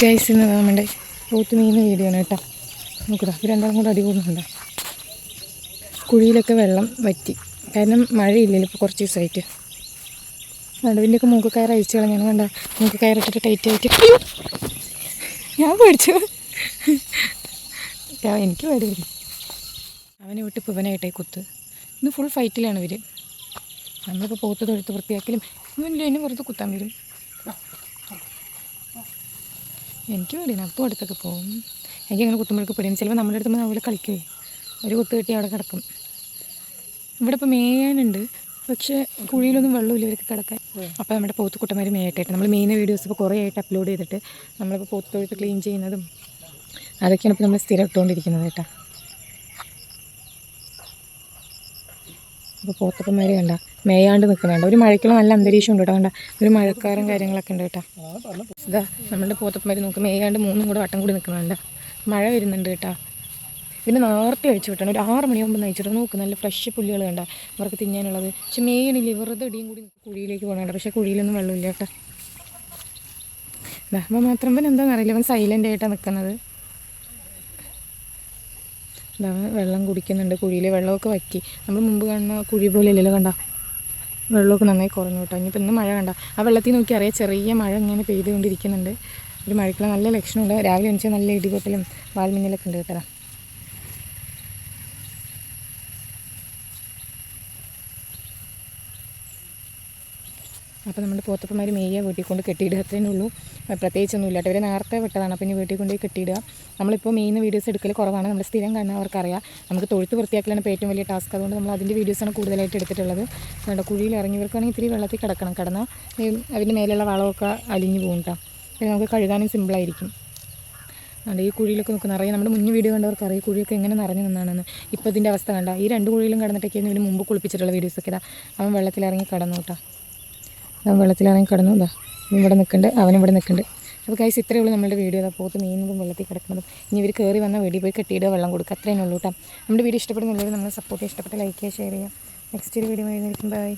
Guys ഇന്ന് നമ്മുടെ പോത്ത് മീൻ വീഡിയോ ആണ് കേട്ടോ. നോക്കുക രണ്ടാളും കൂടെ അടി കൂടുന്നുണ്ട്. കുഴിയിലൊക്കെ വെള്ളം വറ്റി. കാരണം മഴയില്ലല്ലോ ഇപ്പോൾ കുറച്ച് ദിവസമായിട്ട് നടുവിന്റെയൊക്കെ മൂക്ക് കയർ അയച്ചു കളഞ്ഞാണ് കയറിട്ടിട്ട് ടൈറ്റ് ആയിട്ട്. ഞാൻ പേടിച്ചു. എനിക്ക് പേടിയില്ല അവനെ വിട്ട് ഇവനായിട്ടേ കുത്ത്. ഇന്ന് ഫുൾ ഫൈറ്റിലാണ് ഇവർ നമ്മളിപ്പോൾ പോത്ത് തൊഴുത്ത് വൃത്തിയാക്കലും ഇവനില്ല ഇനി പുറത്ത് കുത്താൻ വരും. എനിക്ക് പേടിയാണ്. അപ്പോൾ അടുത്തൊക്കെ പോകും എനിക്ക് അങ്ങനെ കുത്തുമ്പോഴൊക്കെ പേടിയാണ്. ചിലപ്പോൾ നമ്മുടെ അടുത്ത് അവിടെ കളിക്കുമേ ഒരു കുത്ത് കെട്ടി അവിടെ കിടക്കും. ഇവിടെ ഇപ്പോൾ മേയാനുണ്ട്. പക്ഷേ കുഴിയിലൊന്നും വെള്ളമില്ല. ഇവർക്ക് കിടക്കാൻ. അപ്പോൾ നമ്മുടെ പോത്തുക്കുട്ടന്മാർ മേയായിട്ടായിട്ട് നമ്മൾ മെയിൻ വീഡിയോസ് ഇപ്പോൾ കുറേ ആയിട്ട് അപ്ലോഡ് ചെയ്തിട്ട് നമ്മളിപ്പോൾ പോത്ത് തൊഴുത്ത് ക്ലീൻ ചെയ്യുന്നതും അതൊക്കെയാണ് ഇപ്പോൾ നമ്മൾ സ്ഥിരം ഇട്ടുകൊണ്ടിരിക്കുന്നത് കേട്ടോ. അപ്പോൾ പോത്തപ്പന്മാർ കണ്ട മേയാണ്ട് നിൽക്കുന്നുണ്ട് ഒരു മഴയ്ക്കുള്ള നല്ല അന്തരീക്ഷം ഉണ്ട് കേട്ടോ. കണ്ട? ഒരു മഴക്കാരും കാര്യങ്ങളൊക്കെ ഉണ്ട് കേട്ടോ. ഇതാ നമ്മുടെ പോത്തപ്പന്മാർ നോക്കി മേയാണ്ട് മൂന്നും കൂടെ വട്ടം കൂടി നിൽക്കുന്നുണ്ട് മഴ വരുന്നുണ്ട് കേട്ടോ. പിന്നെ നേരത്തെ അഴിച്ചു വിട്ടണം. ഒരു ആറ് മണിയാകുമ്പോൾ നയിച്ചിട്ട് നോക്ക് നല്ല ഫ്രഷ് പുല്ലുകൾ കണ്ട? അവർക്ക് തിന്നാനുള്ളത്. പക്ഷെ മേയണില്ലേ വെറുതെ ഇടിയും കൂടി കുഴിയിലേക്ക് പോകണുണ്ട് പക്ഷേ കുഴിയിലൊന്നും വെള്ളമില്ല കേട്ടോ. അപ്പം മാത്രം പിന്നെ എന്താണെന്ന് അറിയില്ല. അവൻ സൈലന്റ് ആയിട്ടാണ് നിൽക്കുന്നത് ഇതാ വെള്ളം കുടിക്കുന്നുണ്ട്. കുഴിയിൽ വെള്ളമൊക്കെ വറ്റി. നമ്മൾ മുമ്പ് കാണുന്ന കുഴി പോലെ ഇല്ലല്ലോ കണ്ട? വെള്ളമൊക്കെ നന്നായി കുറഞ്ഞു കേട്ടോ. ഇനിയിപ്പോൾ ഇന്ന് മഴ കണ്ട. ആ വെള്ളത്തിൽ നോക്കി അറിയാം ചെറിയ മഴ ഇങ്ങനെ പെയ്തുകൊണ്ടിരിക്കുന്നുണ്ട്. ഒരു മഴയ്ക്കുള്ള നല്ല ലക്ഷണമുണ്ട്. രാവിലെ എണിച്ചാൽ നല്ല ഇടിപൊട്ടലും വാൽമിന്നലൊക്കെ ഉണ്ട് കേട്ടോ. അപ്പോൾ നമ്മുടെ പോത്തപ്പന്മാർ മെയ്യ വീട്ടിൽ കൊണ്ട് കെട്ടിയിടുക അത്രയും ഉള്ളൂ. പ്രത്യേകിച്ചൊന്നും ഇല്ല ഇവരെ നേരത്തെ വിട്ടതാണ്. അപ്പോൾ ഇനി വീട്ടിൽ കൊണ്ട് പോയി കെട്ടിയിടുക. നമ്മളിപ്പോൾ മെയിൻ വീഡിയോസ് എടുക്കൽ കുറവാണ്. നമ്മൾ സ്ഥിരം കാണുന്നവർക്കറിയാം നമുക്ക് തൊഴുത്ത് വൃത്തിയാക്കലാണ് ഇപ്പോൾ ഏറ്റവും വലിയ ടാസ്ക് അതുകൊണ്ട് നമ്മൾ അതിന്റെ വീഡിയോസാണ് കൂടുതലായിട്ട് എടുത്തിട്ടുള്ളത്. അതുകൊണ്ട് കുഴിയിൽ ഇറങ്ങിയവർക്കാണെങ്കിൽ ഇത്തിരി വെള്ളത്തിൽ കിടക്കണം. കിടന്നാൽ അതിന്റെ മേലുള്ള വളമൊക്കെ അലിഞ്ഞു പോകും കേട്ടോ. പിന്നെ നമുക്ക് കഴുകാനും സിമ്പിളായിരിക്കും അതുകൊണ്ട് ഈ കുഴിയിലൊക്കെ നമുക്ക് നിറയെ നമ്മുടെ മുന്നേ വീഡിയോ കണ്ടവർക്ക് അറിയാം കുഴിയൊക്കെ എങ്ങനെ നിറഞ്ഞു നിന്നാണെന്ന്. ഇപ്പോൾ ഇതിന്റെ അവസ്ഥ കണ്ട ഈ രണ്ട് കുഴിയിലും കിടന്നിട്ടൊക്കെയാണ് ഇതിന് മുമ്പ് കുളിപ്പിച്ചിട്ടുള്ള വീഡിയോസൊക്കെ ഇതാ. അവൻ വെള്ളത്തിലിറങ്ങി കിടന്നു കേട്ടോ. വെള്ളത്തിലിറങ്ങി കിടന്നു. എന്താ ഇവിടെ നിൽക്കുന്നുണ്ട് അവൻ ഇവിടെ നിൽക്കുന്നുണ്ട് അപ്പോൾ കൈസ് ഇത്രയേ ഉള്ളൂ നമ്മുടെ വീഡിയോ അതാ പോത്ത് നീന്തും വെള്ളത്തിൽ കിടക്കുന്നതും. ഇനി ഇവർ കയറി വന്ന വീഡിയോ പോയി കെട്ടിയിടുക വെള്ളം കൊടുക്കുക. അത്രയും ഉള്ളൂ കേട്ടോ നമ്മുടെ വീഡിയോ ഇഷ്ടപ്പെടുന്നുള്ളവർ നമ്മൾ സപ്പോർട്ട് ഇഷ്ടപ്പെട്ട ലൈക്ക് ചെയ്യുക ഷെയർ ചെയ്യുക. നെക്സ്റ്റ് ഒരു വീഡിയോ വരുന്നതായിരിക്കും. ബൈ